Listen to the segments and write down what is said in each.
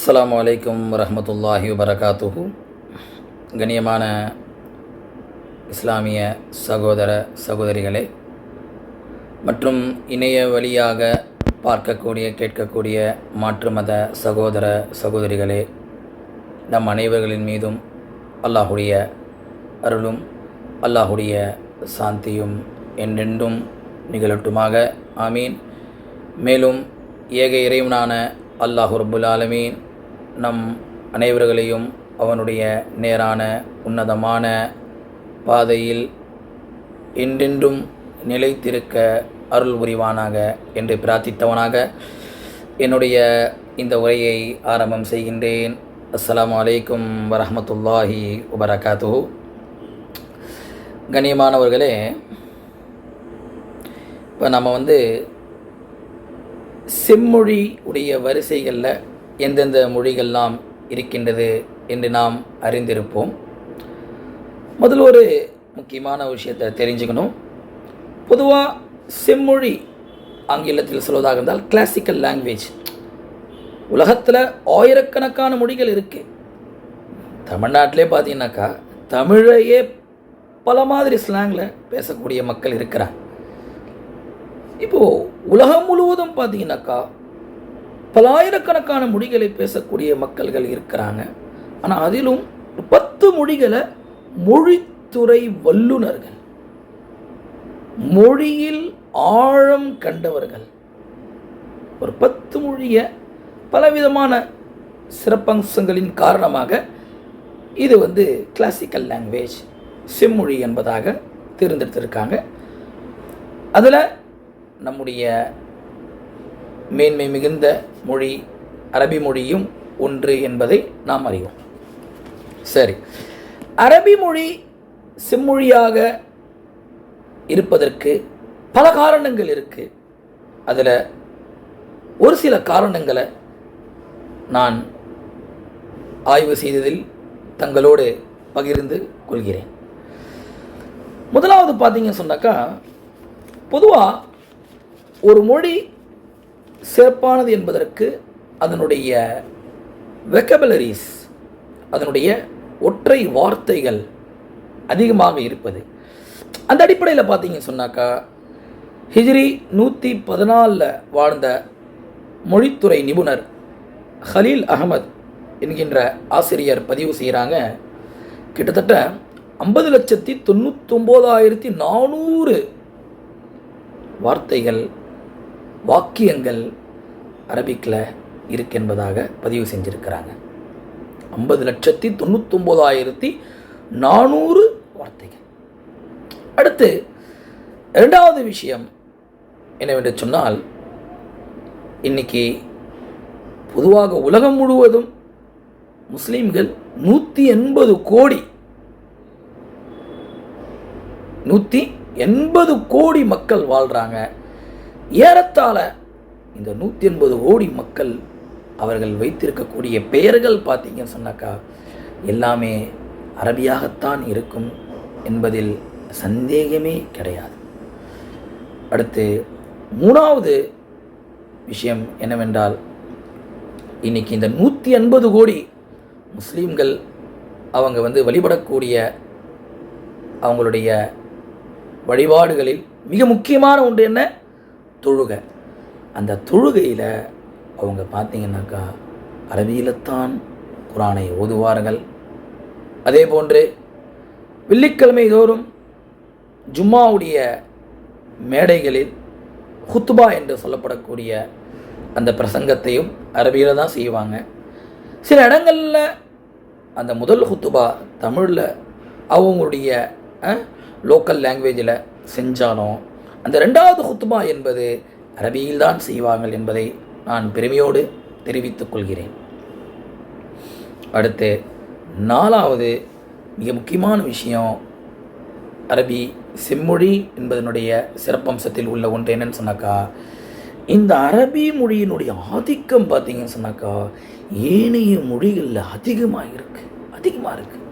அஸ்லாம் வலைக்கம் வரமத்துல்லாஹி வபரகாத்துஹு. கண்ணியமான இஸ்லாமிய சகோதர சகோதரிகளே மற்றும் இணைய வழியாக பார்க்கக்கூடிய கேட்கக்கூடிய மாற்று மத சகோதர சகோதரிகளே நம் அனைவர்களின் மீதும் அல்லாஹுடைய அருளும் அல்லாஹுடைய சாந்தியும் என்றென்றும் நிகழட்டுமாக. ஆமீன். மேலும் ஏக இறைவனான அல்லாஹு ரபுல் ஆலமீன் நம் அனைவர்களையும் அவனுடைய நேரான உன்னதமான பாதையில் என்றென்றும் நிலைத்திருக்க அருள் புரிவானாக என்று பிரார்த்தித்தவனாக என்னுடைய இந்த உரையை ஆரம்பம் செய்கின்றேன். அஸ்லாம் அலைக்கும் வரமத்துல்லாஹி வபரகாத்துஹு. கண்ணியமானவர்களே இப்போ நம்ம வந்து செம்மொழி உடைய வரிசைகளில் எந்தெந்த மொழிகள்லாம் இருக்கின்றது என்று நாம் அறிந்திருப்போம். முதல் ஒரு முக்கியமான விஷயத்தை தெரிஞ்சுக்கணும். பொதுவாக செம்மொழி ஆங்கிலத்தில் சொல்வதாக இருந்தால் கிளாசிக்கல் லாங்குவேஜ் உலகத்தில் ஆயிரக்கணக்கான மொழிகள் இருக்குது தமிழ்நாட்டிலே பார்த்தீங்கன்னாக்கா தமிழையே பல மாதிரி ஸ்லாங்கில் பேசக்கூடிய மக்கள் இருக்கிறாங்க. இப்போது உலகம் முழுவதும் பார்த்தீங்கன்னாக்கா பலாயிரக்கணக்கான மொழிகளை பேசக்கூடிய மக்கள்கள் இருக்கிறாங்க. ஆனால் அதிலும் ஒரு பத்து மொழிகளை மொழித்துறை வல்லுநர்கள் மொழியில் ஆழம் கண்டவர்கள். ஒரு பத்து மொழியை பலவிதமான சிறப்பம்சங்களின் காரணமாக இது வந்து கிளாசிக்கல் லாங்குவேஜ் செம்மொழி என்பதாக தேர்ந்தெடுத்திருக்காங்க. அதில் நம்முடைய மேன்மை மிகுந்த மொழி அரபி மொழியும் ஒன்று என்பதை நாம் அறிவோம். சரி. அரபி மொழி செம்மொழியாக இருப்பதற்கு பல காரணங்கள் இருக்கு. அதில் ஒரு சில காரணங்களை நான் ஆய்வு செய்ததில் தங்களோடு பகிர்ந்து கொள்கிறேன். முதலாவது பார்த்தீங்கன்னு சொன்னாக்கா பொதுவாக ஒரு மொழி சிறப்பானது என்பதற்கு அதனுடைய வெக்கபலரிஸ் அதனுடைய ஒற்றை வார்த்தைகள் அதிகமாக இருப்பது. அந்த அடிப்படையில் பார்த்தீங்க சொன்னாக்கா ஹிஜ்ரி நூற்றி பதினாலில் வாழ்ந்த மொழித்துறை நிபுணர் ஹலீல் அகமது என்கின்ற ஆசிரியர் பதிவு செய்கிறாங்க கிட்டத்தட்ட ஐம்பது லட்சத்தி தொண்ணூத்தொம்போதாயிரத்தி நானூறு வார்த்தைகள் வாக்கியங்கள் அரபிக்கில் இருக்கு என்பதாக பதிவு செஞ்சுருக்கிறாங்க. ஐம்பது லட்சத்தி தொண்ணூத்தொம்போதாயிரத்தி நானூறு வார்த்தைகள். அடுத்து இரண்டாவது விஷயம் என்னவென்று சொன்னால் இன்னைக்கு பொதுவாக உலகம் முழுவதும் முஸ்லீம்கள் நூற்றி எண்பது கோடி நூற்றி எண்பது கோடி மக்கள் வாழ்கிறாங்க ஏறத்தாழ இந்த நூற்றி எண்பது கோடி மக்கள் அவர்கள் வைத்திருக்கக்கூடிய பெயர்கள் பார்த்தீங்கன்னு சொன்னாக்கா எல்லாமே அரபியாகத்தான் இருக்கும் என்பதில் சந்தேகமே கிடையாது. அடுத்து மூணாவது விஷயம் என்னவென்றால் இன்னைக்கு இந்த நூற்றி எண்பது கோடி முஸ்லீம்கள் அவங்க வந்து வழிபடக்கூடிய அவங்களுடைய வழிபாடுகளில் மிக முக்கியமான ஒன்று என்ன? தொழுகை. அந்த தொழுகையில் அவங்க பார்த்தீங்கன்னாக்கா அரபியில்தான் குரானை ஓதுவார்கள். அதே போன்று வெள்ளிக்கிழமை தோறும் ஜும்மாவுடைய மேடைகளில் ஹுத்துபா என்று சொல்லப்படக்கூடிய அந்த பிரசங்கத்தையும் அரபியில் தான் செய்வாங்க. சில இடங்களில் அந்த முதல் ஹுத்துபா தமிழில் அவங்களுடைய லோக்கல் லாங்குவேஜில் செஞ்சாலும் அந்த ரெண்டாவது ஹுத்துமா என்பது அரபியில் தான் செய்வார்கள் என்பதை நான் பெருமையோடு தெரிவித்துக் கொள்கிறேன். அடுத்து நாலாவது மிக முக்கியமான விஷயம் அரபி செம்மொழி என்பதனுடைய சிறப்பம்சத்தில் உள்ள ஒன்று என்னன்னு சொன்னாக்கா இந்த அரபி மொழியினுடைய ஆதிக்கம் பார்த்தீங்கன்னு சொன்னாக்கா ஏனைய மொழிகளில் அதிகமாக இருக்குது அதிகமாக இருக்குது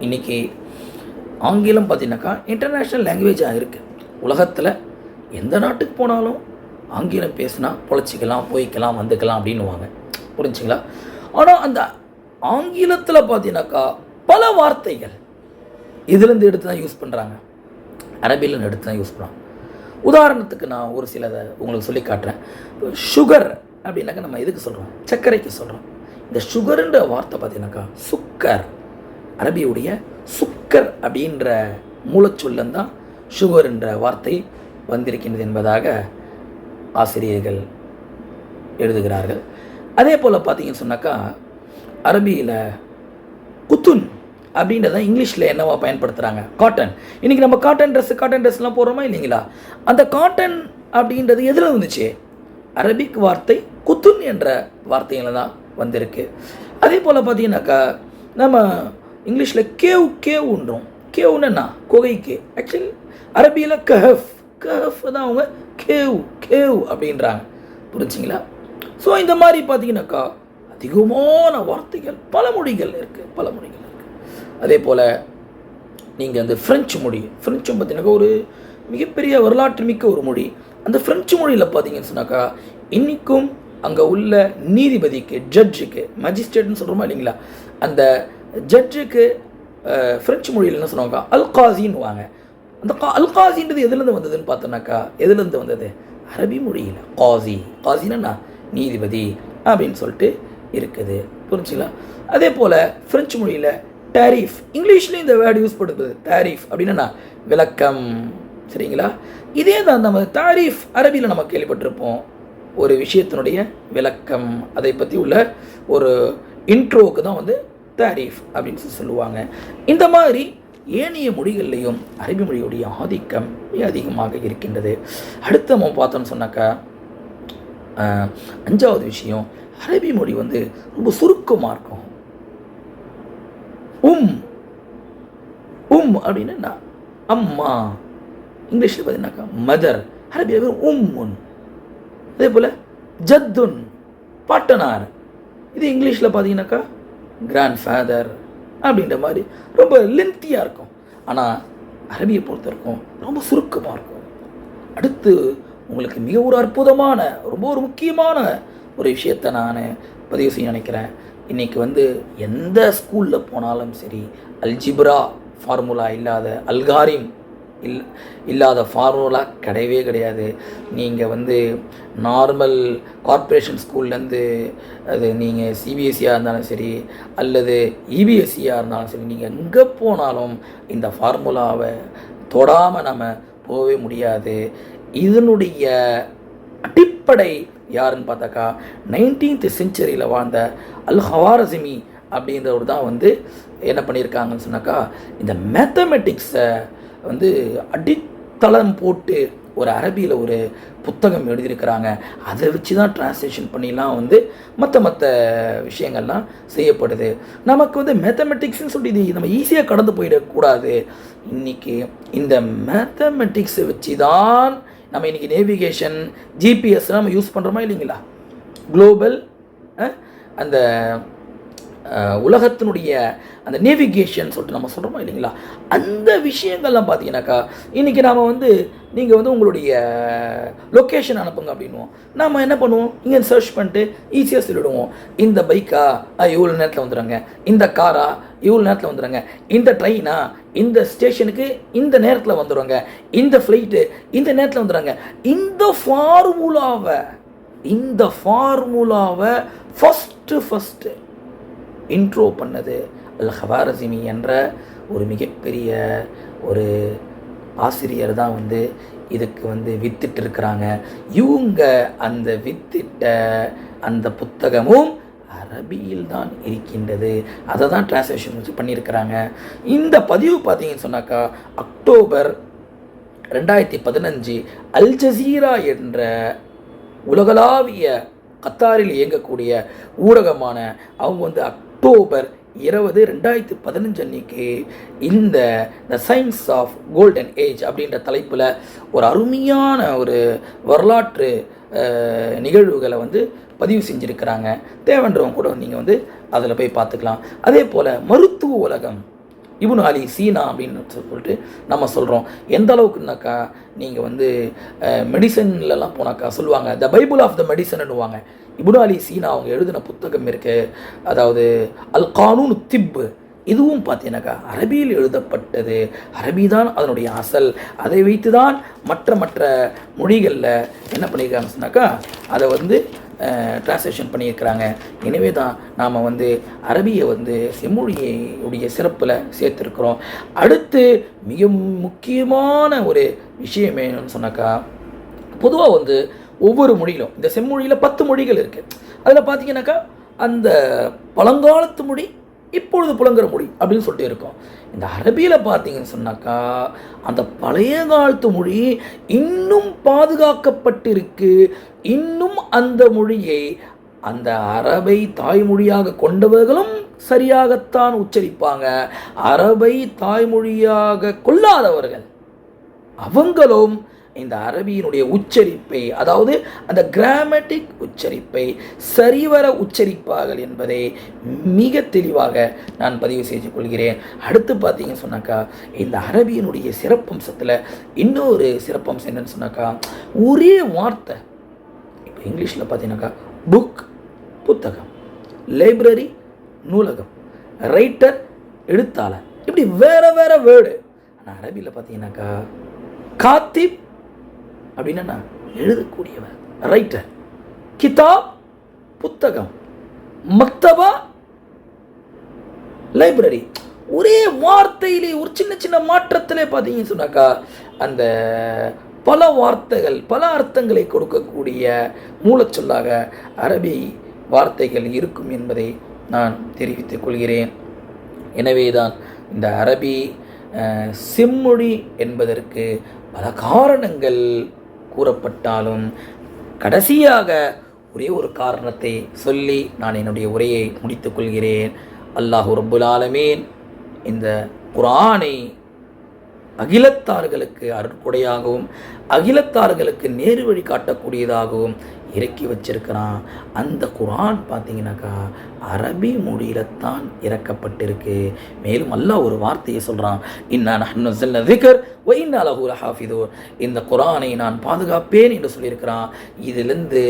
இன்றைக்கி ஆங்கிலம் பார்த்தீங்கன்னாக்கா இன்டர்நேஷ்னல் லாங்குவேஜாக இருக்குது உலகத்தில் எந்த நாட்டுக்கு போனாலும் ஆங்கிலம் பேசினா பொழைச்சிக்கலாம் போய்க்கலாம் வந்துக்கலாம் அப்படின்னுவாங்க. புரிஞ்சுங்களா? ஆனால் அந்த ஆங்கிலத்தில் பார்த்தீங்கன்னாக்கா பல வார்த்தைகள் இதுலேருந்து எடுத்து தான் யூஸ் பண்ணுறாங்க அரபியிலேருந்து எடுத்து தான் யூஸ் பண்ணுறாங்க உதாரணத்துக்கு நான் ஒரு சிலதை உங்களுக்கு சொல்லி காட்டுறேன். சுகர் அப்படின்னாக்கா நம்ம எதுக்கு சொல்கிறோம் சர்க்கரைக்கு சொல்கிறோம் இந்த சுகருன்ற வார்த்தை பார்த்தீங்கன்னாக்கா சுக்கர் அரபியுடைய சுக்கர் அப்படின்ற மூலச்சொல்லம் தான் சுகர் என்ற வார்த்தை வந்திருக்கின்றது என்பதாக ஆசிரியர்கள் எழுதுகிறார்கள். அதே போல் பார்த்தீங்கன்னு சொன்னாக்கா அரபியில் குத்துன் அப்படின்றத இங்கிலீஷில் என்னவா பயன்படுத்துகிறாங்க காட்டன். இன்றைக்கி நம்ம காட்டன் ட்ரெஸ்ஸு காட்டன் ட்ரெஸ்லாம் போடுறோமா இல்லைங்களா? அந்த காட்டன் அப்படின்றது எதில் வந்துச்சு? அரபிக் வார்த்தை குத்துன் என்ற வார்த்தையில் தான் வந்திருக்கு. அதே போல் பார்த்தீங்கன்னாக்கா நம்ம இங்கிலீஷில் கேவ் கேவ்ன்றோம். கேவ்னா என்ன குகைக்கு ஆக்சுவலி அரபியில் கஹஃப் கஹஃப் தான் அவங்க கேவ் கேவ் அப்படின்றாங்க. புரிஞ்சுங்களா? ஸோ இந்த மாதிரி பார்த்தீங்கன்னாக்கா அதிகமான வார்த்தைகள் பல மொழிகள் இருக்குது பல மொழிகள் இருக்குது அதே போல் நீங்கள் அந்த ஃப்ரெஞ்சு மொழி ஃப்ரெஞ்சும் பார்த்தீங்கன்னாக்கா ஒரு மிகப்பெரிய வரலாற்று மிக்க ஒரு மொழி. அந்த ஃப்ரெஞ்சு மொழியில் பார்த்தீங்கன்னு சொன்னாக்கா இன்றைக்கும் அங்கே உள்ள நீதிபதிக்கு ஜட்ஜுக்கு மஜிஸ்ட்ரேட்னு சொல்கிறோமா இல்லைங்களா? அந்த ஜட்ஜுக்கு ஃப்ரெஞ்சு மொழியில் என்ன சொல்லுவாங்க? அல்காசின்னு வாங்க அந்த கா அல்காசின்றது எதுலேருந்து வந்ததுன்னு பார்த்தோன்னாக்கா எதுலேருந்து வந்தது? அரபி மொழியில். காசி. காசின்னா நீதிபதி அப்படின்னு சொல்லிட்டு இருக்குது. புரிஞ்சுங்களா? அதே போல் ஃப்ரெஞ்சு மொழியில் டேரிஃப் இங்கிலீஷ்லேயும் இந்த வேர்டு யூஸ் பண்ணுறது டேரிஃப் அப்படின்னா விளக்கம். சரிங்களா? இதே தான் நம்ம தாரீஃப் அரபியில் நம்ம கேள்விப்பட்டிருப்போம். ஒரு விஷயத்தினுடைய விளக்கம். அதை பற்றி உள்ள ஒரு இன்ட்ரோவுக்கு தான் வந்து தாரீஃப் அப்படின்னு சொல்லி சொல்லுவாங்க. இந்த மாதிரி ஏனைய மொழிகள்லையும் அரபி மொழியுடைய ஆதிக்கம் மிக அதிகமாக இருக்கின்றது. அடுத்து நம்ம பார்த்தோம்னு சொன்னாக்கா அஞ்சாவது விஷயம் அரபி மொழி வந்து ரொம்ப சுருக்கமாக இருக்கும். உம் உம் அப்படின்னு என்ன? அம்மா. இங்கிலீஷில் பார்த்தீங்கன்னாக்கா மதர். அரபியில் உம் உன் அதே போல் ஜத்துன் பாட்டனார். இது இங்கிலீஷில் பார்த்தீங்கன்னாக்கா கிராண்ட் ஃபாதர் அப்படின்ற மாதிரி ரொம்ப லென்த்தியாக இருக்கும். ஆனால் அரபியை பொறுத்த வரைக்கும் ரொம்ப சுருக்கமாக இருக்கும். அடுத்து உங்களுக்கு மிக ஒரு அற்புதமான ரொம்ப ஒரு முக்கியமான ஒரு விஷயத்தை நான் பதிவு செய்ய நினைக்கிறேன். இன்றைக்கி வந்து எந்த ஸ்கூலில் போனாலும் சரி அல்ஜிப்ரா ஃபார்முலா இல்லாத அல்காரிம் இல் இல்லாத ஃபார்முலா கிடையவே கிடையாது. நீங்கள் வந்து நார்மல் கார்ப்பரேஷன் ஸ்கூல்லேருந்து அது நீங்கள் சிபிஎஸ்சியாக இருந்தாலும் சரி அல்லது இபிஎஸ்சியாக இருந்தாலும் சரி நீங்கள் எங்கே போனாலும் இந்த ஃபார்முலாவை தொடாமல் நம்ம போகவே முடியாது. இதனுடைய அடிப்படை யாருன்னு பார்த்தாக்கா நைன்டீன்த் செஞ்சுரியில் வாழ்ந்த அல் ஹவாரசிமி அப்படின்றவர் தான் வந்து என்ன பண்ணியிருக்காங்கன்னு சொன்னாக்கா இந்த மேத்தமெட்டிக்ஸை வந்து அடித்தளம் போட்டு ஒரு அரபியில் ஒரு புத்தகம் எழுதியிருக்கிறாங்க. அதை வச்சு தான் டிரான்ஸ்லேஷன் பண்ணிலாம் வந்து மற்ற மற்ற விஷயங்கள்லாம் செய்யப்படுது. நமக்கு வந்து மேத்தமெட்டிக்ஸ்னு சொல்லி நம்ம ஈஸியாக கடந்து போயிடக்கூடாது. இன்றைக்கி இந்த மேத்தமெட்டிக்ஸை வச்சு தான் நம்ம இன்றைக்கி நேவிகேஷன் ஜிபிஎஸ் நம்ம யூஸ் பண்ணுறோமா இல்லைங்களா? குளோபல் அந்த உலகத்தினுடைய அந்த நேவிகேஷன் சொல்லிட்டு நம்ம சொல்கிறோமா இல்லைங்களா? அந்த விஷயங்கள்லாம் பார்த்தீங்கன்னாக்கா இன்றைக்கி நாம் வந்து நீங்கள் வந்து உங்களுடைய லொக்கேஷன் அனுப்புங்க அப்படின்னுவோம். நாம் என்ன பண்ணுவோம்? இங்கே சர்ச் பண்ணிட்டு ஈஸியாக சொல்லிவிடுவோம் இந்த பைக்கா இவ்வளோ நேரத்தில் வந்துடுறாங்க. இந்த காரா இவ்வளோ நேரத்தில் வந்துடுங்க இந்த ட்ரெயினா இந்த ஸ்டேஷனுக்கு இந்த நேரத்தில் வந்துடுவாங்க இந்த ஃப்ளைட்டு இந்த நேரத்தில் வந்துடுறாங்க. இந்த ஃபார்முலாவை இந்த ஃபார்முலாவை ஃபஸ்ட்டு ஃபஸ்ட்டு இன்ட்ரோ பண்ணது. அல் ஹவாரசிமி என்ற ஒரு மிகப்பெரிய ஒரு ஆசிரியர் தான் வந்து இதுக்கு வந்து வித்திட்டு இருக்கிறாங்க இவங்க அந்த வித்திட்ட அந்த புத்தகமும் அரபியில் தான் இருக்கின்றது. அதை தான் டிரான்ஸ்லேஷன் வச்சு பண்ணியிருக்கிறாங்க. இந்த பதிவு பார்த்தீங்கன்னு சொன்னாக்கா அக்டோபர் ரெண்டாயிரத்தி பதினஞ்சு அல் ஜசீரா என்ற உலகளாவிய கத்தாரில் இயங்கக்கூடிய ஊடகமான அவங்க வந்து அக்டோபர் இருபது ரெண்டாயிரத்தி பதினஞ்சு அன்னைக்கு இந்த the science of golden age அப்படின்ற தலைப்பில் ஒரு அருமையான ஒரு வரலாற்று நிகழ்வுகளை வந்து பதிவு செஞ்சுருக்கிறாங்க. தேவைன்றவங்க கூட நீங்கள் வந்து அதில் போய் பார்த்துக்கலாம். அதே போல் மருத்துவ உலகம் இப்னு அலி சீனா அப்படின்னு சொல்லிட்டு நம்ம சொல்கிறோம் எந்த அளவுக்குனாக்கா நீங்கள் வந்து மெடிசன்லலாம் போனாக்கா சொல்லுவாங்க த பைபிள் ஆஃப் த மெடிசன்னுவாங்க இபுன் அலி சீனா அவங்க எழுதின புத்தகம் இருக்கு. அதாவது அல் கானூன் திப்பு. இதுவும் பார்த்தீங்கன்னாக்கா அரபியில் எழுதப்பட்டது. அரபி தான் அதனுடைய அசல். அதை வைத்து தான் மற்ற மற்ற மொழிகளில் என்ன பண்ணியிருக்காங்கன்னு சொன்னாக்கா அதை வந்து டிரான்ஸ்லேஷன் பண்ணியிருக்கிறாங்க. எனவே தான் நாம் வந்து அரபியை வந்து செம்மொழியுடைய சிறப்பில் சேர்த்துருக்குறோம். அடுத்து மிக முக்கியமான ஒரு விஷயம் என்னன்னு சொன்னாக்கா பொதுவாக வந்து ஒவ்வொரு மொழியிலும். இந்த செம்மொழியில் பத்து மொழிகள் இருக்குது அதில் பார்த்தீங்கன்னாக்கா அந்த பழங்காலத்து மொழி இப்பொழுது புலங்குற மொழி அப்படின்னு சொல்லிட்டு இருக்கோம். இந்த அரபியில் பார்த்தீங்கன்னு சொன்னாக்கா அந்த பழைய காலத்து மொழி இன்னும் பாதுகாக்கப்பட்டிருக்கு. இன்னும் அந்த மொழியை அந்த அரபை தாய்மொழியாக கொண்டவர்களும் சரியாகத்தான் உச்சரிப்பாங்க. அரபை தாய்மொழியாக கொள்ளாதவர்கள் அவங்களும் இந்த அரபியினுடைய உச்சரிப்பை அதாவது அந்த கிராமட்டிக் உச்சரிப்பை சரிவர உச்சரிப்பார்கள் என்பதை மிக தெளிவாக நான் பதிவு செய்து கொள்கிறேன் அடுத்து பார்த்தீங்கன்னு சொன்னாக்கா இந்த அரபியினுடைய சிறப்பம்சத்தில் இன்னொரு சிறப்பம்சம் என்னன்னு சொன்னாக்கா ஒரே வார்த்தை இப்போ இங்கிலீஷில் பார்த்தீங்கன்னாக்கா புக் புத்தகம் லைப்ரரி நூலகம் ரைட்டர் எழுத்தாளர் இப்படி வேற வேற வேர்டு ஆனால் அரபியில் பார்த்தீங்கன்னாக்கா காத்திப் அப்படின்னா எழுதக்கூடியவர் ரைட்டர் கிதாப் புத்தகம் மக்தபா லைப்ரரி ஒரே வார்த்தையிலே ஒரு சின்ன சின்ன மாற்றத்திலே பார்த்தீங்கன்னு சொன்னாக்கா அந்த பல வார்த்தைகள் பல அர்த்தங்களை கொடுக்கக்கூடிய மூலச்சொல்லாக அரபி வார்த்தைகள் இருக்கும் என்பதை நான் தெரிவித்துக் கொள்கிறேன். எனவேதான் இந்த அரபி செம்மொழி என்பதற்கு பல காரணங்கள் கூறப்பட்டாலும் கடைசியாக ஒரே ஒரு காரணத்தை சொல்லி நான் என்னுடைய உரையை முடித்துக் கொள்கிறேன். ரப்புல் ஆலமீன் இந்த குரானை அகிலத்தார்களுக்கு அருட்கொடையாகவும் அகிலத்தார்களுக்கு நேரு வழி காட்டக்கூடியதாகவும் இறக்கி வச்சிருக்கிறான். அந்த குரான் பார்த்தீங்கன்னாக்கா அரபி மொழியில தான் இறக்கப்பட்டிருக்கு. மேலும் அல்லாஹ் ஒரு வார்த்தையை சொல்கிறான் இன்னா நஹ்னு நஸல்னா திக்ர் இந்த குரானை நான் பாதுகாப்பேன் என்று சொல்லியிருக்கிறான். இதிலிருந்து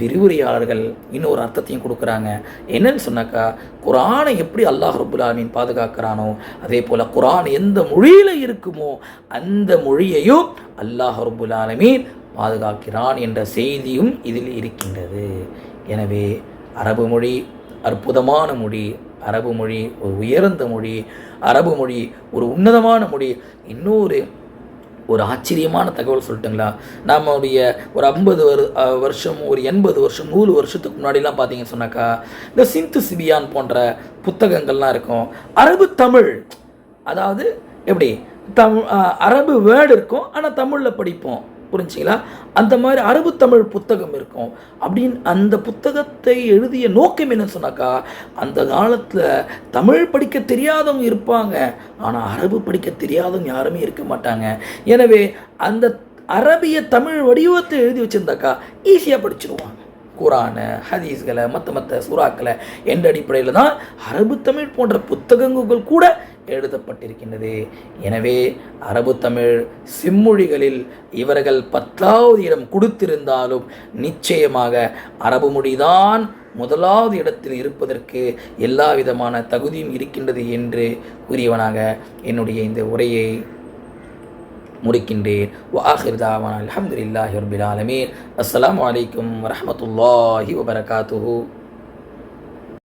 விரிவுரையாளர்கள் இன்னொரு அர்த்தத்தையும் கொடுக்குறாங்க. என்னன்னு சொன்னாக்கா குரானை எப்படி அல்லாஹ் ரபுல்லாமின் பாதுகாக்கிறானோ அதே போல் குரான் எந்த மொழியில் இருக்குமோ அந்த மொழியையும் அல்லாஹ் ரபுல்லாலமீன் பாதுகாக்கிறான் என்ற செய்தியும் இதில் இருக்கின்றது. எனவே அரபு மொழி அற்புதமான மொழி அரபு மொழி ஒரு உயர்ந்த மொழி அரபு மொழி ஒரு உன்னதமான மொழி. இன்னொரு ஒரு ஆச்சரியமான தகவல் சொல்லட்டுங்களா? நம்முடைய ஒரு ஐம்பது வரு வருஷம் ஒரு எண்பது வருஷம் நூறு வருஷத்துக்கு முன்னாடிலாம் பார்த்தீங்கன்னு சொன்னாக்கா இந்த சிந்து சிபியான் போன்ற புத்தகங்கள்லாம் இருக்கும். அரபு தமிழ் அதாவது எப்படி? தமிழ் அரபு வேர்டு இருக்கும் ஆனால் தமிழில் படிப்போம். புரிஞ்சுங்களா? அந்த மாதிரி அரபு தமிழ் புத்தகம் இருக்கும். அப்படின்னு அந்த புத்தகத்தை எழுதிய நோக்கம் என்ன சொன்னாக்கா அந்த காலத்தில் தமிழ் படிக்க தெரியாதவங்க இருப்பாங்க. ஆனால் அரபு படிக்க தெரியாதவங்க யாருமே இருக்க மாட்டாங்க. எனவே அந்த அரபிய தமிழ் வடிவத்தை எழுதி வச்சுருந்தாக்கா ஈஸியாக படிச்சிருவாங்க. குரானை ஹதீஸ்களை மற்ற மற்ற சுறாக்களை என்ற அடிப்படையில் தான் அரபு தமிழ் போன்ற புத்தகங்கள் கூட எழுதப்பட்டிருக்கின்றது. எனவே அரபு தமிழ் செம்மொழிகளில் இவர்கள் பத்தாவது இடம் கொடுத்திருந்தாலும் நிச்சயமாக அரபு மொழிதான் முதலாவது இடத்தில் இருப்பதற்கு எல்லா விதமான தகுதியும் இருக்கின்றது என்று கூறியவனாக என்னுடைய இந்த உரையை முடிக்கின்றேன். வாஹிர் தாவான் அல்ஹம்துலில்லாஹி ரபில் ஆலமீன். அஸ்ஸலாமு